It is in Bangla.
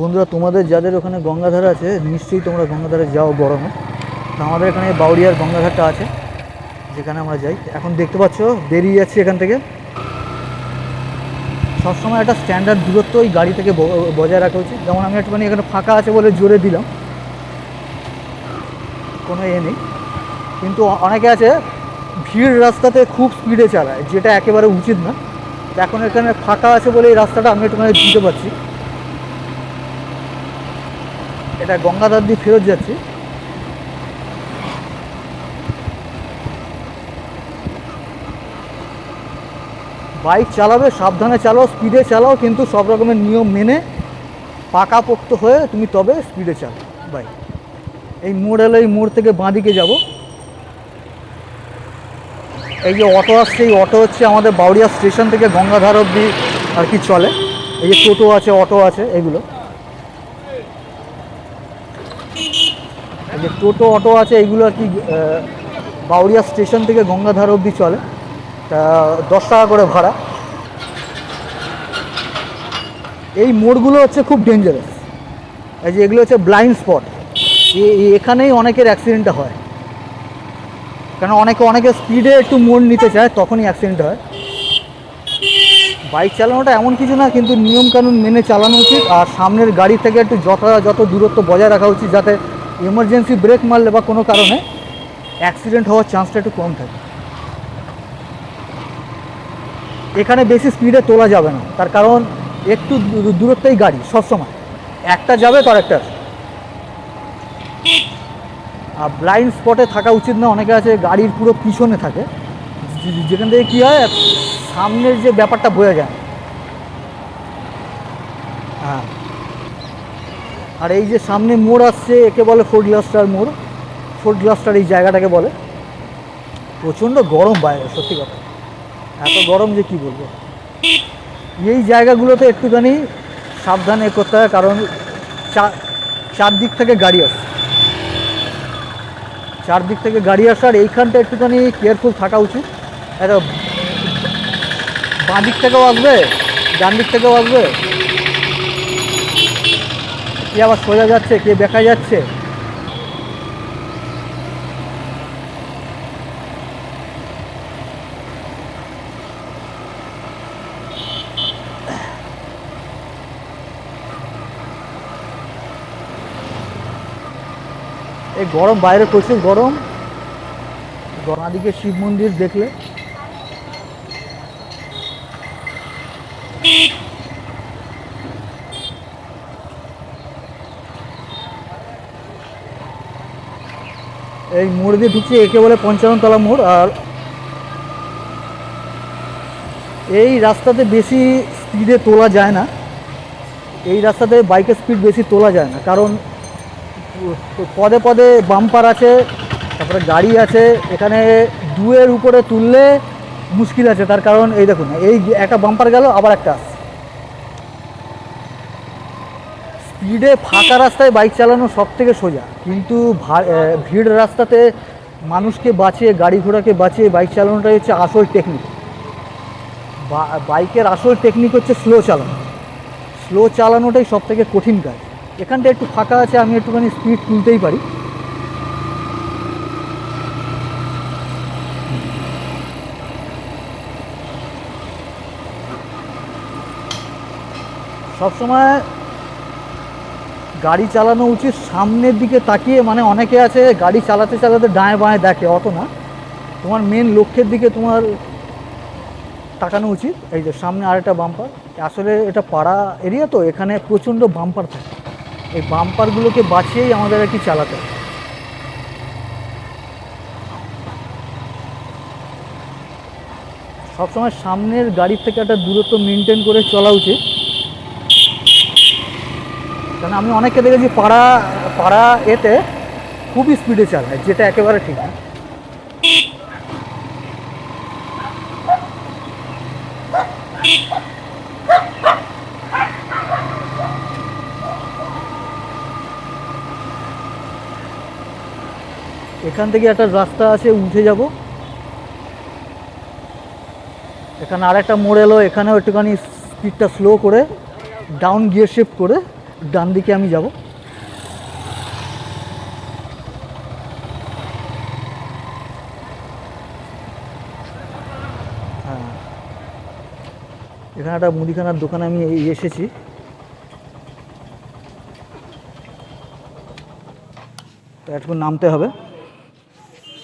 বন্ধুরা, তোমাদের যাদের ওখানে গঙ্গাধার আছে, নিশ্চয়ই তোমরা গঙ্গাধারে যাও গরমে তো আমাদের এখানে বাউরিয়ার গঙ্গাধারটা আছে, যেখানে আমরা যাই। এখন দেখতে পাচ্ছ, বেরিয়ে যাচ্ছি এখান থেকে। সবসময় একটা স্ট্যান্ডার্ড দূরত্ব ওই গাড়ি থেকে বজায় রাখা উচিত। যেমন আমি একটুখানি এখানে ফাঁকা আছে বলে জোরে দিলাম। কোনো এ নেই। কিন্তু অনেকে আছে, ভিড় রাস্তাতে খুব স্পিডে চালায়, যেটা একেবারে উচিত না। এখন এখানে ফাঁকা আছে বলে এই রাস্তাটা আমি একটুখানি দিতে পারছি। এটা গঙ্গাধার দিয়ে ফেরত যাচ্ছি। বাইক চালাবে, সাবধানে চালাও, স্পিডে চালাও, কিন্তু সব রকমের নিয়ম মেনে পাকাপোক্ত হয়ে তুমি তবে স্পিডে চালাও বাইক এই মোড় এলো, এই মোড় থেকে বাঁদিকে যাব। এই যে অটো আসছে, এই অটো হচ্ছে আমাদের বাউরিয়া স্টেশন থেকে গঙ্গাধার অব্দি আর কি চলে। এই যে টোটো আছে, অটো আছে, এগুলো। যে টোটো, অটো আছে এইগুলো আর কি বাউরিয়া স্টেশন থেকে গঙ্গাধার অবধি চলে। তা দশ টাকা করে ভাড়া। এই মোড়গুলো হচ্ছে খুব ডেঞ্জারাস এই যে এগুলো হচ্ছে ব্লাইন্ড স্পট এখানেই অনেকের অ্যাক্সিডেন্টটা হয়। কেন অনেকে অনেকে স্পিডে একটু মোড় নিতে চায়, তখনই অ্যাক্সিডেন্ট হয়। বাইক চালানোটা এমন কিছু না, কিন্তু নিয়মকানুন মেনে চালানো উচিত। আর সামনের গাড়ি থেকে একটু যথাযথ দূরত্ব বজায় রাখা উচিত, যাতে এমার্জেন্সি ব্রেক মারলে বা কোনো কারণে অ্যাক্সিডেন্ট হওয়ার চান্সটা একটু কম থাকে। এখানে বেশি স্পিডে তোলা যাবে না। তার কারণ একটু দূরত্বেই গাড়ি সবসময় একটা যাবে তো আরেকটা। আসবে। আর ব্লাইন্ড স্পটে থাকা উচিত না। অনেকে আছে গাড়ির পুরো পিছনে থাকে। যেখান থেকে কী হয়, সামনের যে ব্যাপারটা বোঝা যায়। হ্যাঁ। আর এই যে সামনে মোড় আসছে, একে বলে ফোর্ট গ্লাস্টার মোড়। ফোর্ট গ্লাস্টার এই জায়গাটাকে বলে। প্রচণ্ড গরম বাইরে, সত্যি কথা। এত গরম যে কি বলব? এই জায়গাগুলোতে একটুখানি সাবধানে করতে হয়, কারণ চারদিক থেকে গাড়ি আসে। চারদিক থেকে গাড়ি আসার এইখানটা একটুখানি কেয়ারফুল থাকা উচিত। একটা বাঁ দিক থেকেও আসবে, ডান দিক থেকেও আসবে। কে আবার সোজা যাচ্ছে, কে দেখা যাচ্ছে? এই গরম বাইরে প্রচুর গরম। দিকে শিব মন্দির দেখলে এই মোড় দিয়ে ঢুকছে, একে বলে পঞ্চান্নতলা মোড়, আর এই রাস্তাতে বেশি স্পিডে তোলা যায় না। এই রাস্তাতে বাইকের স্পিড বেশি তোলা যায় না, কারণ পদে পদে বাম্পার আছে, তারপরে গাড়ি আছে, এখানে দুয়ের উপরে তুললে মুশকিল আছে, তার কারণ এই দেখুন, এই একটা বাম্পার গেল, আবার একটা আসছে স্পিডে ফাঁকা রাস্তায় বাইক চালানো সব থেকে সোজা। কিন্তু ভিড় রাস্তাতে মানুষকে বাঁচিয়ে, গাড়ি ঘোড়াকে বাঁচিয়ে বাইক চালানোটাই হচ্ছে আসল টেকনিক বাইকের আসল টেকনিক হচ্ছে স্লো চালানো। স্লো চালানোটাই সব থেকে কঠিন কাজ। এখানটা একটু ফাঁকা আছে, আমি একটুখানি স্পিড তুলতেই পারি। সবসময় গাড়ি চালানো উচিত। সামনের দিকে তাকিয়ে মানে অনেকে আছে, গাড়ি চালাতে চালাতে ডাঁয়ে বাঁয়ে দেখে, অত না। তোমার মেন লক্ষ্যের দিকে তোমার তাকানো উচিত। এই যে সামনে আরেকটা বাম্পার আসলে এটা পাড়া এরিয়া তো, এখানে প্রচণ্ড বাম্পার থাকে। এই বাম্পারগুলোকে বাঁচিয়েই আমাদের আর কি চালাতে হয়। সবসময় সামনের গাড়ির থেকে একটা দূরত্ব মেনটেন করে চলা উচিত। কারণ আমি অনেককে দেখেছি পাড়া পাড়া এতে খুবই স্পিডে চালায়, যেটা একেবারে ঠিক না। এখান থেকে একটা রাস্তা আছে, উঠে যাব। এখানে আরেকটা মোড় এলো, এখানেও একটুখানি স্পিডটা স্লো করে ডাউন গিয়ার শিফট করে ডান দিকে আমি যাব। হ্যাঁ। এখানে একটা মুদিখানার দোকানে আমি এসেছি। তো একটু নামতে হবে।